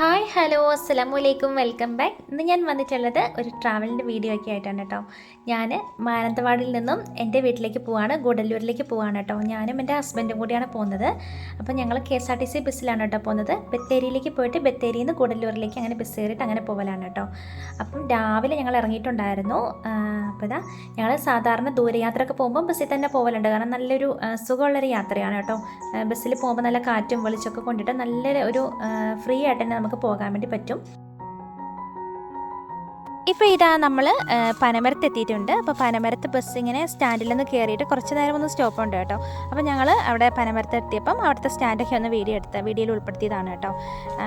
Hi hello അസ്സലാം വലൈക്കും welcome back ഇന്ന് ഞാൻ വന്നിട്ടുള്ളത് ഒരു ട്രാവലിന്റെ വീഡിയോ ഒക്കെ ആയിട്ടാണ് കേട്ടോ ഞാൻ മാനന്തവാടിൽ നിന്നും എന്റെ വീട്ടിലേക്ക് പോവാണ് ഗുഡല്ലൂരിലേക്ക് പോവാണ് കേട്ടോ ഞാനും എന്റെ ഹസ്ബൻഡും കൂടിയാണ് പോകുന്നത്. അപ്പോൾ ഞങ്ങൾ K S R T C ബസ്സിലാണ് കേട്ടോ പോകുന്നത്. ബത്തേരിയിലേക്ക് പോയിട്ട് ബത്തേരിയിൽ നിന്ന് ഗുഡല്ലൂരിലേക്ക് അങ്ങനെ ബസ് കയറിയിട്ട് അങ്ങനെ പോകലാണ് കേട്ടോ അപ്പം രാവിലെ ഞങ്ങൾ ഇറങ്ങിയിട്ടുണ്ടായിരുന്നു. അപ്പോൾ ഇതാ ഞങ്ങൾ സാധാരണ ദൂരയാത്രയൊക്കെ പോകുമ്പോൾ ബസ്സിൽ തന്നെ പോകലുണ്ട് കാരണം നല്ലൊരു സുഖമുള്ളൊരു യാത്രയാണ് കേട്ടോ ബസ്സിൽ പോകുമ്പോൾ നല്ല കാറ്റും വെളിച്ചൊക്കെ കൊണ്ടിട്ട് നല്ലൊരു ഒരു ഫ്രീ ആയിട്ട് തന്നെ നമുക്ക് പോകാൻ വേണ്ടി പറ്റും. ഇപ്പോൾ ഇതാ നമ്മൾ പനമരത്ത് എത്തിയിട്ടുണ്ട്. അപ്പോൾ പനമരത്ത് ബസ് ഇങ്ങനെ സ്റ്റാൻഡിൽ നിന്ന് കയറിയിട്ട് കുറച്ച് നേരം ഒന്ന് സ്റ്റോപ്പ് ഉണ്ട് കേട്ടോ. അപ്പോൾ ഞങ്ങൾ അവിടെ പനമരത്ത് എത്തിയപ്പം അവിടുത്തെ സ്റ്റാൻഡൊക്കെ ഒന്ന് വീഡിയോ എടുത്ത വീഡിയോയിൽ ഉൾപ്പെടുത്തിയതാണ് കേട്ടോ.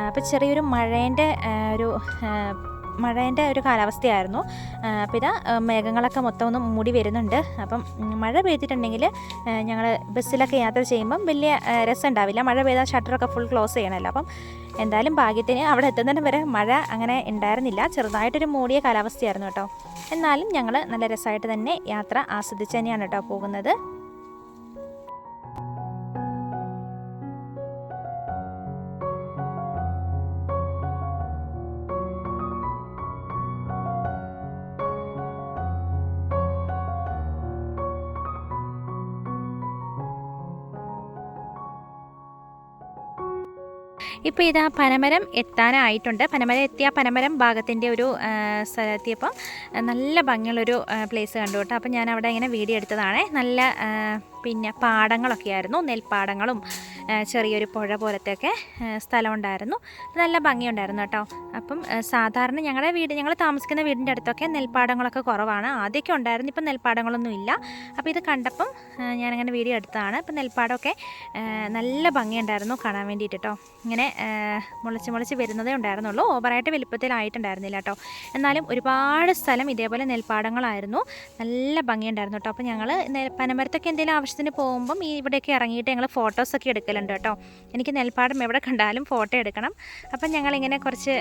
അപ്പോൾ ചെറിയൊരു മഴേന്റെ ഒരു മഴേന്റെ ഒരു കാലാവസ്ഥയായിരുന്നു. അപ്പോൾ ഇതാ മേഘങ്ങളൊക്കെ മൊത്തം ഒന്ന് മൂടി വരുന്നുണ്ട്. അപ്പം മഴ പെയ്തിട്ടുണ്ടെങ്കിൽ ഞങ്ങൾ ബസ്സിലൊക്കെ യാത്ര ചെയ്യുമ്പം വലിയ രസം ഉണ്ടാവില്ല മഴ പെയ്താൽ ഷട്ടറൊക്കെ ഫുൾ ക്ലോസ് ചെയ്യണമല്ലോ. അപ്പം എന്തായാലും ഭാഗ്യത്തിന് അവിടെ എത്തുന്നതിന് വരെ മഴ അങ്ങനെ ഉണ്ടായിരുന്നില്ല. ചെറുതായിട്ടൊരു മൂടിയ കാലാവസ്ഥയായിരുന്നു കേട്ടോ. എന്നാലും ഞങ്ങൾ നല്ല രസമായിട്ട് തന്നെ യാത്ര ആസ്വദിച്ച് തന്നെയാണ് കേട്ടോ പോകുന്നത്. ഇപ്പോൾ ഇതാ പനമരം എത്താനായിട്ടുണ്ട്. പനമരം എത്തിയ പനമരം ഭാഗത്തിന്റെ ഒരു സ്ഥലത്തിയപ്പം നല്ല ഭംഗിയുള്ളൊരു പ്ലേസ് കണ്ടു കേട്ടോ. അപ്പം ഞാൻ അവിടെ ഇങ്ങനെ വീഡിയോ എടുത്തതാണ്. നല്ല പിന്നെ പാടങ്ങളൊക്കെ ആയിരുന്നു. നെൽപ്പാടങ്ങളും ചെറിയൊരു പുഴ പോലത്തെയൊക്കെ സ്ഥലമുണ്ടായിരുന്നു. നല്ല ഭംഗിയുണ്ടായിരുന്നു കേട്ടോ. അപ്പം സാധാരണ ഞങ്ങളുടെ വീട് ഞങ്ങൾ താമസിക്കുന്ന വീടിന്റെ അടുത്തൊക്കെ നെൽപ്പാടങ്ങളൊക്കെ കുറവാണ്. ആദ്യമൊക്കെ ഉണ്ടായിരുന്നു ഇപ്പം നെൽപ്പാടങ്ങളൊന്നും ഇല്ല. അപ്പോൾ ഇത് കണ്ടപ്പം ഞാനങ്ങനെ വീഡിയോ എടുത്തതാണ്. ഇപ്പം നെൽപ്പാടമൊക്കെ നല്ല ഭംഗിയുണ്ടായിരുന്നു കാണാൻ വേണ്ടിയിട്ട് കേട്ടോ. ഇങ്ങനെ മുളച്ച് മുളച്ച് വരുന്നതേ ഉണ്ടായിരുന്നുള്ളൂ. ഓവറായിട്ട് വലിപ്പത്തിലായിട്ടുണ്ടായിരുന്നില്ല കേട്ടോ. എന്നാലും ഒരുപാട് സ്ഥലം ഇതേപോലെ നെൽപ്പാടങ്ങളായിരുന്നു. നല്ല ഭംഗിയുണ്ടായിരുന്നു കേട്ടോ. അപ്പോൾ ഞങ്ങൾ പനമരത്തൊക്കെ എന്തെങ്കിലും ആവശ്യത്തിന് പോകുമ്പം ഈ ഇവിടെയൊക്കെ ഇറങ്ങിയിട്ട് ഞങ്ങൾ ഫോട്ടോസൊക്കെ എടുക്കലുണ്ട് കേട്ടോ. എനിക്ക് നെൽപ്പാടം എവിടെ കണ്ടാലും ഫോട്ടോ എടുക്കണം. അപ്പം ഞങ്ങളിങ്ങനെ കുറച്ച്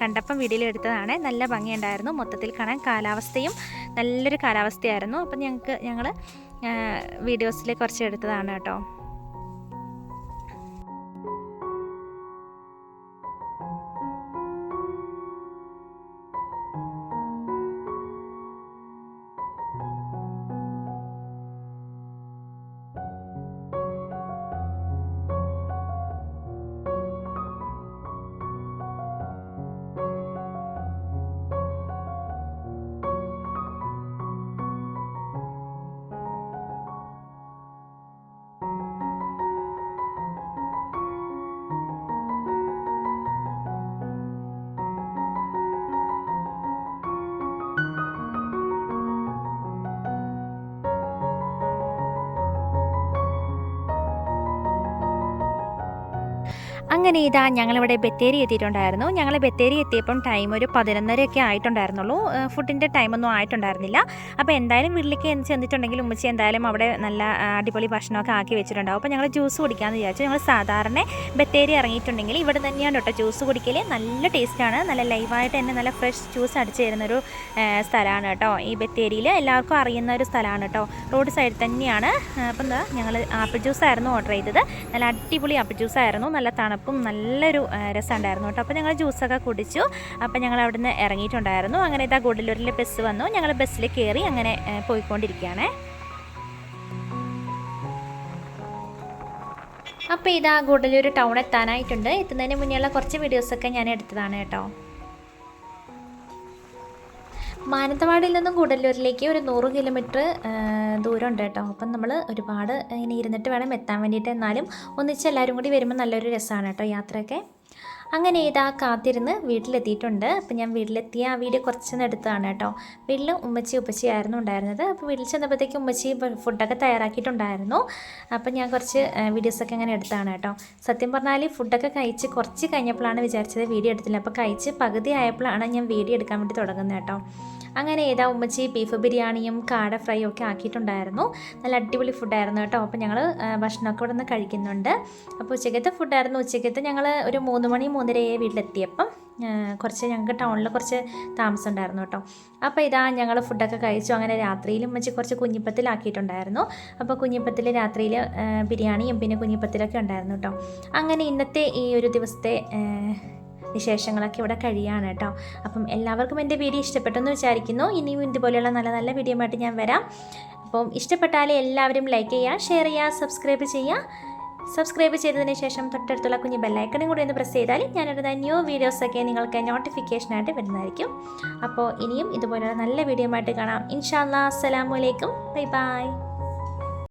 കണ്ടപ്പം വീഡിയോയിൽ എടുത്തതാണ്. നല്ല ഭംഗിയുണ്ടായിരുന്നു. മൊത്തത്തിൽ കാണാൻ കാലാവസ്ഥയും നല്ലൊരു കാലാവസ്ഥയായിരുന്നു. അപ്പം ഞങ്ങൾക്ക് ഞങ്ങൾ വീഡിയോസിൽ കുറച്ച് എടുത്തതാണ് കേട്ടോ. അങ്ങനെ ഇതാ ഞങ്ങളിവിടെ ബത്തേരി എത്തിയിട്ടുണ്ടായിരുന്നു. ഞങ്ങൾ ബത്തേരി എത്തിയപ്പം ടൈം ഒരു പതിനൊന്നരയൊക്കെ ആയിട്ടുണ്ടായിരുന്നുള്ളൂ. ഫുഡിന്റെ ടൈമൊന്നും ആയിട്ടുണ്ടായിരുന്നില്ല. അപ്പോൾ എന്തായാലും വീട്ടിലേക്ക് ചെന്നിട്ടുണ്ടെങ്കിൽ ഉമ്മച്ചി എന്തായാലും അവിടെ നല്ല അടിപൊളി ഭക്ഷണമൊക്കെ ആക്കി വെച്ചിട്ടുണ്ടാവും. അപ്പോൾ ഞങ്ങൾ ജ്യൂസ് കുടിക്കാമെന്ന് വിചാരിച്ചു. ഞങ്ങൾ സാധാരണ ബത്തേരി ഇറങ്ങിയിട്ടുണ്ടെങ്കിൽ ഇവിടെ തന്നെയാണ് കേട്ടോ ജ്യൂസ് കുടിക്കൽ നല്ല ടേസ്റ്റാണ് നല്ല ലൈവായിട്ട് തന്നെ നല്ല ഫ്രഷ് ജ്യൂസ് അടിച്ചു തരുന്നൊരു സ്ഥലമാണ് കേട്ടോ ഈ ബത്തേരിയിൽ എല്ലാവർക്കും അറിയുന്ന ഒരു സ്ഥലമാണ് കേട്ടോ. റോഡ് സൈഡിൽ തന്നെയാണ്. അപ്പോൾ അപ്പം എന്താ ഞങ്ങൾ ആപ്പിൾ ജ്യൂസ് ആയിരുന്നു ഓർഡർ ചെയ്തത്. നല്ല അടിപൊളി ആപ്പിൾ ജ്യൂസ് ആയിരുന്നു. നല്ല തണുപ്പും നല്ലൊരു രസം രസമുണ്ടായിരുന്നു കേട്ടോ. അപ്പോൾ ഞങ്ങൾ ജ്യൂസൊക്കെ കുടിച്ചു. അപ്പോൾ ഞങ്ങൾ അവിടെ അവിടുന്ന് ഇറങ്ങിയിട്ടുണ്ടായിരുന്നു. അങ്ങനെ ഇതാ ഗുഡല്ലൂരിലെ ബസ് വന്നു. ഞങ്ങൾ ബസ്സിൽ കയറി അങ്ങനെ പോയിക്കൊണ്ടിരിക്കുകയാണ്. അപ്പോൾ ഇതാ ഗുഡല്ലൂർ ടൗൺ എത്താനായിട്ടുണ്ട്. എത്തുന്നതിന് മുന്നേയുള്ള കുറച്ച് വീഡിയോസൊക്കെ ഞാൻ എടുത്തതാണ് കേട്ടോ. മാനന്തവാടിയിൽ നിന്നും കൂടല്ലൂരിലേക്ക് ഒരു നൂറ് കിലോമീറ്റർ ദൂരം ഉണ്ട് കേട്ടോ. അപ്പം നമ്മൾ ഒരുപാട് ഇങ്ങനെ ഇരുന്നിട്ട് വേണം എത്താൻ വേണ്ടിയിട്ട്. എന്നാലും ഒന്നിച്ച് എല്ലാവരും കൂടി വരുമ്പോൾ നല്ലൊരു രസമാണ് കേട്ടോ യാത്രയൊക്കെ. അങ്ങനെ ഇതാ കാത്തിരുന്ന് വീട്ടിലെത്തിയിട്ടുണ്ട്. അപ്പം ഞാൻ വീട്ടിലെത്തിയ ആ വീഡിയോ കുറച്ചൊന്ന് എടുത്തതാണ് കേട്ടോ. വീട്ടിൽ ഉമ്മച്ചി ഉപ്പച്ചി ആയിരുന്നു ഉണ്ടായിരുന്നത്. അപ്പോൾ വീട്ടിൽ ചെന്നപ്പോഴത്തേക്ക് ഉമ്മച്ചി ഫുഡൊക്കെ തയ്യാറാക്കിയിട്ടുണ്ടായിരുന്നു. അപ്പം ഞാൻ കുറച്ച് വീഡിയോസൊക്കെ അങ്ങനെ എടുത്താണ് കേട്ടോ. സത്യം പറഞ്ഞാൽ ഫുഡൊക്കെ കഴിച്ച് കുറച്ച് കഴിഞ്ഞപ്പോഴാണ് വിചാരിച്ചത് വീഡിയോ എടുത്തില്ല. അപ്പോൾ കഴിച്ച് പകുതി ആയപ്പോഴാണ് ഞാൻ വീഡിയോ എടുക്കാൻ വേണ്ടി തുടങ്ങുന്നത് കേട്ടോ. അങ്ങനെ ഏതാ ഉമ്മച്ചി ബീഫ് ബിരിയാണിയും കാട ഫ്രൈയും ഒക്കെ ആക്കിയിട്ടുണ്ടായിരുന്നു. നല്ല അടിപൊളി ഫുഡായിരുന്നു കേട്ടോ. അപ്പോൾ ഞങ്ങൾ ഭക്ഷണമൊക്കെ ഇവിടെ നിന്ന് കഴിക്കുന്നുണ്ട്. അപ്പോൾ ഉച്ചക്കത്തെ ഫുഡായിരുന്നു ഉച്ചക്കത്തെ ഞങ്ങൾ ഒരു മൂന്ന് മണി മൂന്നരയെ വീട്ടിലെത്തിയപ്പം കുറച്ച് ഞങ്ങൾക്ക് ടൗണിൽ കുറച്ച് താമസം ഉണ്ടായിരുന്നു കേട്ടോ. അപ്പോൾ ഇതാ ഞങ്ങൾ ഫുഡൊക്കെ കഴിച്ചു. അങ്ങനെ രാത്രിയിൽ ഉമ്മച്ചി കുറച്ച് കുഞ്ഞിപ്പത്തിലാക്കിയിട്ടുണ്ടായിരുന്നു അപ്പോൾ കുഞ്ഞിപ്പത്തിൽ രാത്രിയിൽ ബിരിയാണിയും പിന്നെ കുഞ്ഞിപ്പത്തിലൊക്കെ ഉണ്ടായിരുന്നു കേട്ടോ. അങ്ങനെ ഇന്നത്തെ ഈ ഒരു ദിവസത്തെ വിശേഷങ്ങളൊക്കെ ഇവിടെ കഴിയാണ് കേട്ടോ. അപ്പം എല്ലാവർക്കും എന്റെ വീഡിയോ ഇഷ്ടപ്പെട്ടെന്ന് വിചാരിക്കുന്നു. ഇനിയും ഇതുപോലെയുള്ള നല്ല നല്ല വീഡിയോ ആയിട്ട് ഞാൻ വരാം. അപ്പം ഇഷ്ടപ്പെട്ടാൽ എല്ലാവരും ലൈക്ക് ചെയ്യുക ഷെയർ ചെയ്യുക സബ്സ്ക്രൈബ് ചെയ്യുക. സബ്സ്ക്രൈബ് ചെയ്തതിന് ശേഷം തൊട്ടടുത്തുള്ള കുഞ്ഞ് ബെല്ലൈക്കണും കൂടി ഒന്ന് പ്രസ് ചെയ്താൽ ഞാനിടുന്ന ന്യൂ വീഡിയോസൊക്കെ നിങ്ങൾക്ക് നോട്ടിഫിക്കേഷനായിട്ട് വരുന്നതായിരിക്കും. അപ്പോൾ ഇനിയും ഇതുപോലെയുള്ള നല്ല വീഡിയോ ആയിട്ട് കാണാം ഇൻഷാല്ലാ അസ്സലാമു അലൈക്കും. Bye bye.